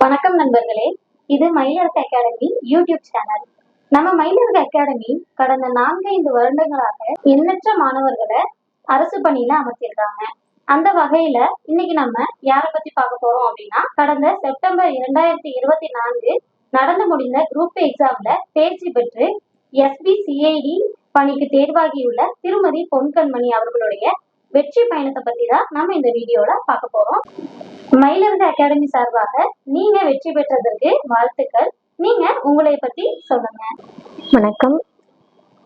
வணக்கம் நண்பர்களே. இது மயிலரசு அகாடமி யூடியூப் சேனல். நம்ம மயிலரசு அகாடமி கடந்த நான்கைந்து வருடங்களாக எண்ணற்ற மாணவர்களை அரசு பணியில அமர்த்தியிருக்காங்க. அந்த வகையில இன்னைக்கு நம்ம யாரை பத்தி பார்க்க போறோம் அப்படின்னா கடந்த செப்டம்பர் இரண்டாயிரத்தி இருபத்தி நான்கு நடந்து முடிந்த குரூப் எக்ஸாம்ல தேர்ச்சி பெற்று எஸ்பி சிஐடி பணிக்கு தேர்வாகியுள்ள திருமதி பொன்கண்மணி அவர்களுடைய வெற்றி பயணத்தை பத்தி தான் நம்ம இந்த வீடியோல பார்க்க போறோம். மயிலிறகு அகாடமி சார்பாக நீங்க வெற்றி பெற்றதற்கு வாழ்த்துக்கள். நீங்க உங்களை பத்தி சொல்லுங்க. வணக்கம்.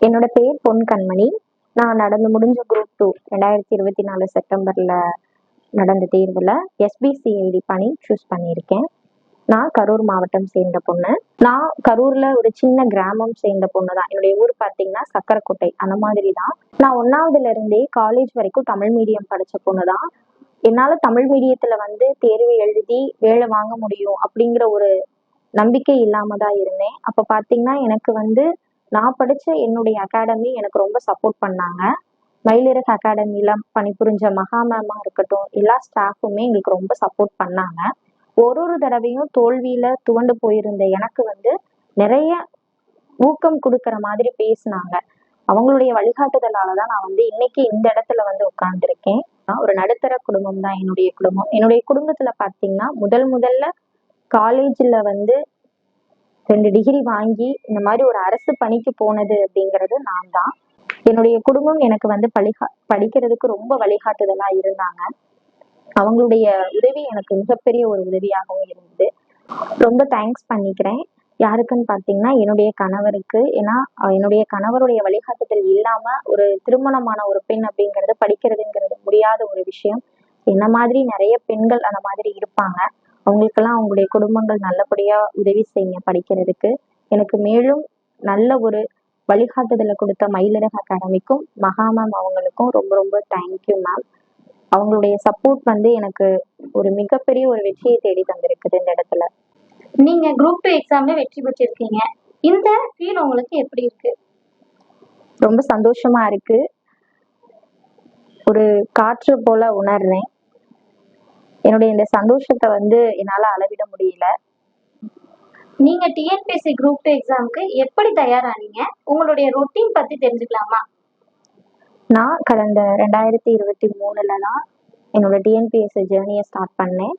என்னோட பேர் பொன் கண்மணி. நான் நடந்து முடிஞ்ச குரூப் டூ ரெண்டாயிரத்தி இருபத்தி நாலு செப்டம்பரில் நடந்த தேர்வில் எஸ்பிசிஐடி பணி சூஸ் பண்ணியிருக்கேன். நான் கரூர் மாவட்டம் சேர்ந்த பொண்ணு. நான் கரூரில் ஒரு சின்ன கிராமம் சேர்ந்த பொண்ணு தான். என்னுடைய ஊர் பார்த்தீங்கன்னா சக்கரக்கோட்டை. அந்த மாதிரி தான் நான் ஒன்னாவதுல இருந்தே காலேஜ் வரைக்கும் தமிழ் மீடியம் படிச்ச பொண்ணு தான் என்னால் தமிழ் மீடியத்தில் வந்து தேர்வு எழுதி வேலை வாங்க முடியும் அப்படிங்கிற ஒரு நம்பிக்கை இல்லாம தான் இருந்தேன். அப்போ பார்த்தீங்கன்னா எனக்கு வந்து நான் படிச்ச என்னுடைய அகாடமி எனக்கு ரொம்ப சப்போர்ட் பண்ணாங்க. மயிலிறகு அகாடமியில் பணிபுரிஞ்ச மகா மேமாக இருக்கட்டும் எல்லா ஸ்டாஃபுமே எங்களுக்கு ரொம்ப சப்போர்ட் பண்ணாங்க. ஒரு ஒரு தடவையும் தோல்வியில துவண்டு போயிருந்த எனக்கு வந்து நிறைய ஊக்கம் கொடுக்குற மாதிரி பேசினாங்க. அவங்களுடைய வழிகாட்டுதலால தான் நான் வந்து இன்னைக்கு இந்த இடத்துல வந்து உட்கார்ந்துருக்கேன். ஒரு நடுத்தர குடும்பம் தான் என்னுடைய குடும்பம். என்னுடைய குடும்பத்துல பாத்தீங்கன்னா முதல் முதல்ல காலேஜ்ல வந்து ரெண்டு டிகிரி வாங்கி இந்த மாதிரி ஒரு அரசு பணிக்கு போனது அப்படிங்கிறது நான் தான். என்னுடைய குடும்பம் எனக்கு வந்து பழிகா படிக்கிறதுக்கு ரொம்ப வழிகாட்டுதலா இருந்தாங்க. அவங்களுடைய உதவி எனக்கு மிகப்பெரிய ஒரு உதவியாகவும் இருந்தது. ரொம்ப தேங்க்ஸ் பண்ணிக்கிறேன். யாருக்குன்னு பார்த்தீங்கன்னா என்னுடைய கணவருக்கு. ஏன்னா என்னுடைய கணவருடைய வழிகாட்டுதல் இல்லாம ஒரு திருமணமான ஒரு பெண் அப்படிங்கிறது படிக்கிறதுங்கிறது முடியாத ஒரு விஷயம். என்ன மாதிரி நிறைய பெண்கள் அந்த மாதிரி இருப்பாங்க. அவங்களுக்கெல்லாம் அவங்களுடைய குடும்பங்கள் நல்லபடியா உதவி செய்யுங்க படிக்கிறதுக்கு. எனக்கு மேலும் நல்ல ஒரு வழிகாட்டுதலை கொடுத்த மயிலிறகு அகாடமிக்கும் மகா மேம் அவங்களுக்கும் ரொம்ப ரொம்ப தேங்க்யூ மேம் அவங்களுடைய சப்போர்ட் வந்து எனக்கு ஒரு மிகப்பெரிய ஒரு வெற்றியை தேடி தந்திருக்குது இந்த இடத்துல. நீங்க குரூப் டூ எக்ஸாம்ல வெற்றி பெற்றிருக்கீங்க. இந்த ஃபீல் உங்களுக்கு எப்படி இருக்கு? ரொம்ப சந்தோஷமா இருக்கு. ஒரு காற்று போல உணர்றேன். என்னுடைய இந்த சந்தோஷத்தை வந்து என்னால அளவிட முடியல. நீங்க டிஎன்பிஎஸ்சி குரூப் டூ எக்ஸாமுக்கு எப்படி தயாரானீங்க? உங்களுடைய ரொட்டீன் பத்தி தெரிஞ்சுக்கலாமா? நான் கடந்த ரெண்டாயிரத்தி இருபத்தி மூணுல தான் என்னோட டிஎன்பிஎஸ்சி ஜேர்னியை ஸ்டார்ட் பண்ணேன்.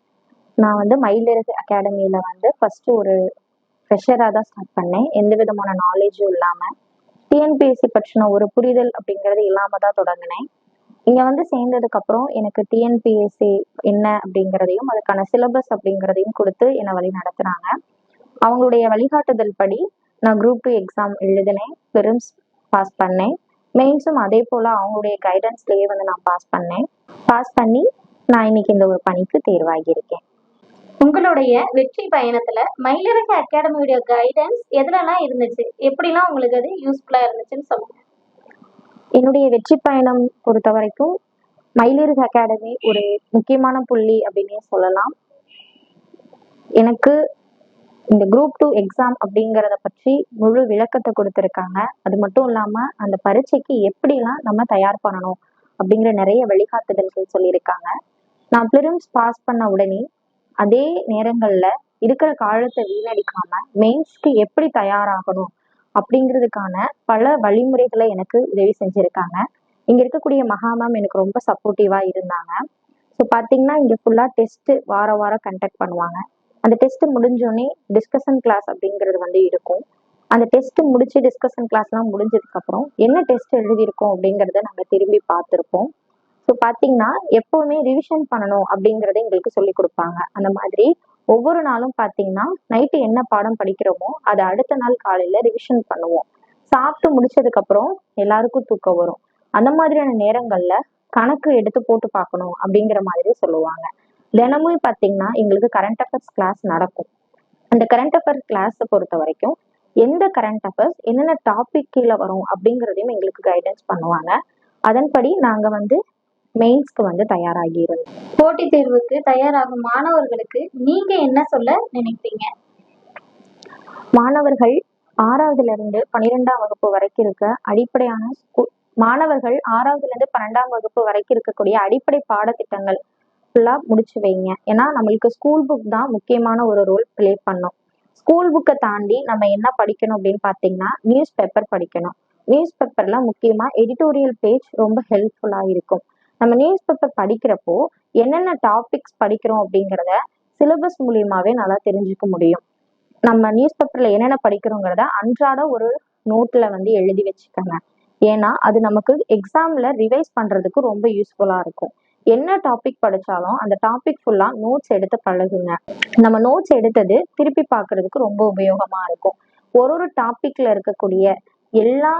நான் வந்து மயிலிறகு அகாடமியில வந்து ஃபர்ஸ்ட் ஒரு ஃப்ரெஷராக தான் ஸ்டார்ட் பண்ணேன். எந்த விதமான நாலேஜும் இல்லாமல் டிஎன்பிஎஸ்சி பற்றின ஒரு புரிதல் அப்படிங்கிறது இல்லாமல் தான் தொடங்கினேன். இங்கே வந்து சேர்ந்ததுக்கப்புறம் எனக்கு டிஎன்பிஎஸ்சி என்ன அப்படிங்கிறதையும் அதுக்கான சிலபஸ் அப்படிங்கிறதையும் கொடுத்து என்னை வழி நடத்துனாங்க. அவங்களுடைய வழிகாட்டுதல் படி நான் குரூப் டூ எக்ஸாம் எழுதினேன் பெரும்ஸ் பாஸ் பண்ணேன். மெயின்ஸும் அதே போல் அவங்களுடைய கைடன்ஸ்லேயே வந்து நான் பாஸ் பண்ணேன். பாஸ் பண்ணி நான் இன்னைக்கு இந்த ஒரு பணிக்கு தேர்வாகியிருக்கேன் உங்களுடைய வெற்றி பயணத்துல மயிலிறகு அகாடமியுடைய கைடன்ஸ் எதுலலாம் இருந்துச்சு? எப்படிலாம் உங்களுக்கு அது யூஸ்ஃபுல்லா இருந்துச்சுன்னு சொல்லுங்க. என்னுடைய வெற்றி பயணம் பொறுத்த வரைக்கும் மயிலிறகு அகாடமி ஒரு முக்கியமான புள்ளி அப்படின்னே சொல்லலாம். எனக்கு இந்த குரூப் டூ எக்ஸாம் அப்படிங்கிறத பற்றி முழு விளக்கத்தை கொடுத்துருக்காங்க. அது மட்டும் இல்லாம அந்த பரீட்சைக்கு எப்படிலாம் நம்ம தயார் பண்ணணும் அப்படிங்கிற நிறைய வழிகாட்டுதல்கள் சொல்லியிருக்காங்க. நான் பிலிம்ஸ் பாஸ் பண்ண உடனே அதே நேரங்கள்ல இருக்கிற காலத்தை வீணடிக்காம மெயின்ஸ்க்கு எப்படி தயாராகணும் அப்படிங்கிறதுக்கான பல வழிமுறைகளை எனக்கு உதவி செஞ்சிருக்காங்க. இங்க இருக்கக்கூடிய மகா மேம் எனக்கு ரொம்ப சப்போர்ட்டிவா இருந்தாங்க. ஸோ பார்த்தீங்கன்னா இங்க ஃபுல்லா டெஸ்ட் வார வாரம் கண்டக்ட் பண்ணுவாங்க. அந்த டெஸ்ட் முடிஞ்சோடனே டிஸ்கஷன் கிளாஸ் அப்படிங்கிறது வந்து இருக்கும். அந்த டெஸ்ட் முடிச்சு டிஸ்கஷன் கிளாஸ்லாம் முடிஞ்சதுக்கு அப்புறம் என்ன டெஸ்ட் எழுதியிருக்கோம் அப்படிங்கிறத நாங்க திரும்பி பார்த்துருப்போம். ஸோ பார்த்தீங்கன்னா எப்போவுமே ரிவிஷன் பண்ணணும் அப்படிங்கிறத எங்களுக்கு சொல்லி கொடுப்பாங்க. அந்த மாதிரி ஒவ்வொரு நாளும் பார்த்தீங்கன்னா நைட்டு என்ன பாடம் படிக்கிறோமோ அதை அடுத்த நாள் காலையில ரிவிஷன் பண்ணுவோம். சாப்பிட்டு முடிச்சதுக்கு அப்புறம் எல்லாருக்கும் தூக்கம் வரும். அந்த மாதிரியான நேரங்கள்ல கணக்கு எடுத்து போட்டு பார்க்கணும் அப்படிங்கிற மாதிரி சொல்லுவாங்க. தினமும் பார்த்தீங்கன்னா எங்களுக்கு கரண்ட் அஃபேர்ஸ் கிளாஸ் நடக்கும். அந்த கரண்ட் அஃபேர்ஸ் கிளாஸை பொறுத்த வரைக்கும் எந்த கரண்ட் அஃபேர்ஸ் என்னென்ன டாபிக் கீழே வரும் அப்படிங்கிறதையும் எங்களுக்கு கைடன்ஸ் பண்ணுவாங்க. அதன்படி நாங்கள் வந்து மெயின்ஸ்க்கு வந்து தயாராகி இருந்தோம் போட்டித் தேர்வுக்கு தயாராகும் மாணவர்களுக்கு நீங்க என்ன சொல்ல நினைப்பீங்க? மாணவர்கள் ஆறாவதுல இருந்து பன்னிரெண்டாம் வகுப்பு வரைக்கும் இருக்க அடிப்படையான மாணவர்கள் ஆறாவதுல இருந்து பன்னெண்டாம் வகுப்பு வரைக்கும் இருக்கக்கூடிய அடிப்படை பாடத்திட்டங்கள் ஃபுல்லாக முடிச்சு வைங்க. ஏன்னா நம்மளுக்கு ஸ்கூல் புக் தான் முக்கியமான ஒரு ரோல் ப்ளே பண்ணும். ஸ்கூல் புக்கை தாண்டி நம்ம என்ன படிக்கணும் அப்படின்னு பார்த்தீங்கன்னா நியூஸ் பேப்பர் படிக்கணும். நியூஸ் பேப்பர்ல முக்கியமாக எடிட்டோரியல் பேஜ் ரொம்ப ஹெல்ப்ஃபுல்லாக இருக்கும். நம்ம நியூஸ் பேப்பர் படிக்கிறப்போ என்னென்ன டாபிக்ஸ் படிக்கிறோம் அப்படிங்கிறத சிலபஸ் மூலியமாவே நல்லா தெரிஞ்சுக்க முடியும். நம்ம நியூஸ் பேப்பர்ல என்னென்ன படிக்கிறோங்கிறத அன்றாட ஒரு நோட்ல வந்து எழுதி வச்சுக்கோங்க. ஏன்னா அது நமக்கு எக்ஸாம்ல ரிவைஸ் பண்றதுக்கு ரொம்ப யூஸ்ஃபுல்லா இருக்கும். என்ன டாபிக் படிச்சாலும் அந்த டாபிக் ஃபுல்லா நோட்ஸ் எடுத்து பழகுங்க. நம்ம நோட்ஸ் எடுத்தது திருப்பி பார்க்கிறதுக்கு ரொம்ப உபயோகமா இருக்கும். ஒரு ஒரு டாபிக்ல இருக்கக்கூடிய எல்லா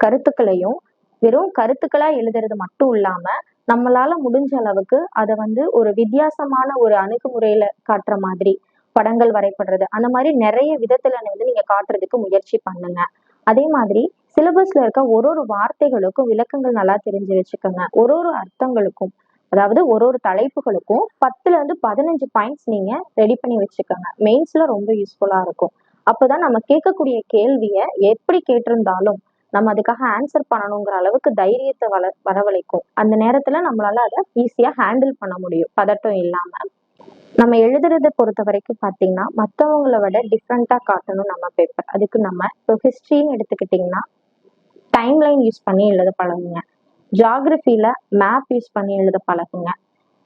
கருத்துக்களையும் வெறும் கருத்துக்களா எழுதுறது மட்டும் இல்லாம நம்மளால முடிஞ்ச அளவுக்கு அதை வந்து ஒரு வித்தியாசமான ஒரு அணுகுமுறையில காட்டுற மாதிரி படங்கள் வரைபடுறது அந்த மாதிரி நிறைய விதத்துல வந்து நீங்க காட்டுறதுக்கு முயற்சி பண்ணுங்க. அதே மாதிரி சிலபஸ்ல இருக்க ஒரு ஒரு வார்த்தைகளுக்கும் விளக்கங்கள் நல்லா தெரிஞ்சு வச்சுக்கோங்க. ஒரு ஒரு அர்த்தங்களுக்கும் அதாவது ஒரு ஒரு தலைப்புகளுக்கும் பத்துல இருந்து பதினஞ்சு பாயிண்ட்ஸ் நீங்க ரெடி பண்ணி வச்சுக்கோங்க. மெயின்ஸ்ல ரொம்ப யூஸ்ஃபுல்லா இருக்கும். அப்பதான் நம்ம கேட்கக்கூடிய கேள்வியை எப்படி கேட்டிருந்தாலும் நம்ம அதுக்காக ஆன்சர் பண்ணணுங்கிற அளவுக்கு தைரியத்தை வள வரவழைக்கும். அந்த நேரத்துல நம்மளால அதை ஈஸியா ஹேண்டில் பண்ண முடியும். பதட்டம் இல்லாம. நம்ம எழுதுறதை பொறுத்த வரைக்கும் பார்த்தீங்கன்னா மற்றவங்கள விட டிஃப்ரெண்ட்டாக காட்டணும் நம்ம பேப்பர் அதுக்கு நம்ம இப்போ ஹிஸ்ட்ரின்னு எடுத்துக்கிட்டிங்கன்னா டைம் லைன் யூஸ் பண்ணி எழுத பழகுங்க. ஜாகிரஃபியில் மேப் யூஸ் பண்ணி எழுத பழகுங்க.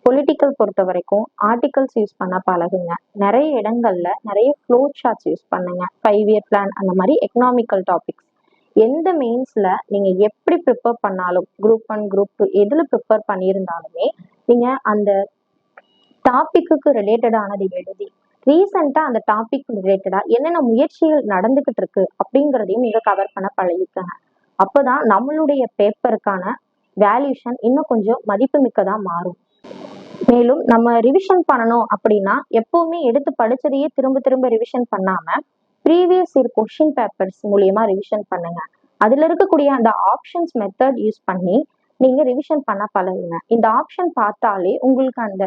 பொலிட்டிக்கல் பொறுத்த வரைக்கும் ஆர்டிகல்ஸ் யூஸ் பண்ண பழகுங்க. நிறைய இடங்கள்ல நிறைய ஃப்ளோ சார்ட்ஸ் யூஸ் பண்ணுங்க. ஃபைவ் இயர் பிளான் அந்த மாதிரி எக்கனாமிக்கல் டாபிக்ஸ் எந்த மெயின்ஸ்ல நீங்க எப்படி ப்ரிப்பேர் பண்ணாலும் குரூப் ஒன் குரூப் டூ எதுல ப்ரிப்பேர் பண்ணியிருந்தாலுமே நீங்க அந்த டாபிக்கு ரிலேட்டடானது எழுதி ரீசெண்டா அந்த டாபிக் ரிலேட்டடா என்னென்ன முயற்சிகள் நடந்துகிட்டு இருக்கு அப்படிங்கிறதையும் நீங்க கவர் பண்ண பழகிக்கங்க. அப்போதான் நம்மளுடைய பேப்பருக்கான வேல்யூஷன் இன்னும் கொஞ்சம் மதிப்புமிக்கதா மாறும். மேலும் நம்ம ரிவிஷன் பண்ணணும் அப்படின்னா எப்பவுமே எடுத்து படிச்சதையே திரும்ப திரும்ப ரிவிஷன் பண்ணாம ப்ரீவியஸ் இயர் கொஷின் பேப்பர்ஸ் மூலியமா ரிவிஷன் பண்ணுங்க. அதுல இருக்கக்கூடிய அந்த ஆப்ஷன்ஸ் மெத்தட் யூஸ் பண்ணி நீங்க ரிவிஷன் பண்ண பழகுங்க. இந்த ஆப்ஷன் பார்த்தாலே உங்களுக்கு அந்த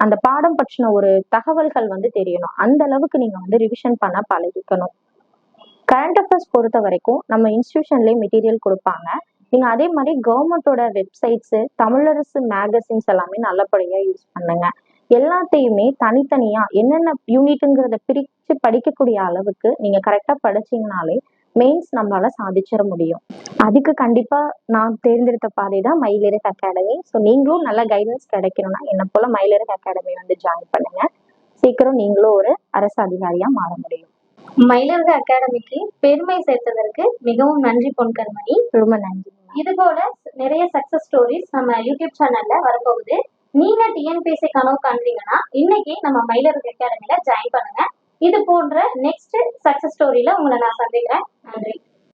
அந்த பாடம் பற்றின ஒரு தகவல்கள் வந்து தெரியணும். அந்த அளவுக்கு நீங்க வந்து ரிவிஷன் பண்ண பழகிக்கணும். கரண்ட் அஃபேர்ஸ் பொறுத்த வரைக்கும் நம்ம இன்ஸ்டியூஷன்லேயே மெட்டீரியல் கொடுப்பாங்க. நீங்க அதே மாதிரி கவர்மெண்டோட வெப்சைட்ஸ் தமிழரசு மேகசின்ஸ் எல்லாமே நல்லபடியா யூஸ் பண்ணுங்க. எல்லாத்தையுமே தனித்தனியா என்னென்ன யூனிட்டுங்கிறத பிரிச்சு படிக்கக்கூடிய அளவுக்கு நீங்க கரெக்டா படிச்சீங்கனாலே மெயின்ஸ் நம்மளால சாதிச்சிட முடியும். அதுக்கு கண்டிப்பா நான் தேர்ந்தெடுத்த பாதை தான் மயிலிறகு அகாடமி ஸோ நீங்களும் நல்ல கைடன்ஸ் கிடைக்கணும்னா என்ன போல மயிலிறகு அகாடமி வந்து ஜாயின் பண்ணுங்க. சீக்கிரம் நீங்களும் ஒரு அரசு அதிகாரியா மாற முடியும். மயிலர்க அகாடமிக்கு பெருமை சேர்த்ததற்கு மிகவும் நன்றி பொன் கண்மணி ரொம்ப நன்றி. இது போல நிறைய சக்சஸ் ஸ்டோரிஸ் நம்ம யூடியூப் சேனல்ல வரப்போகுது. நீங்க டிஎன்பிஎஸ்சி கனவு காண்றீங்கன்னா இன்னைக்கு நம்ம மயிலர்க அகாடமில ஜாயின் பண்ணுங்க. இது போன்ற நெக்ஸ்ட் சக்சஸ் ஸ்டோரியில உங்களை நான் சந்திக்கிறேன். நன்றி.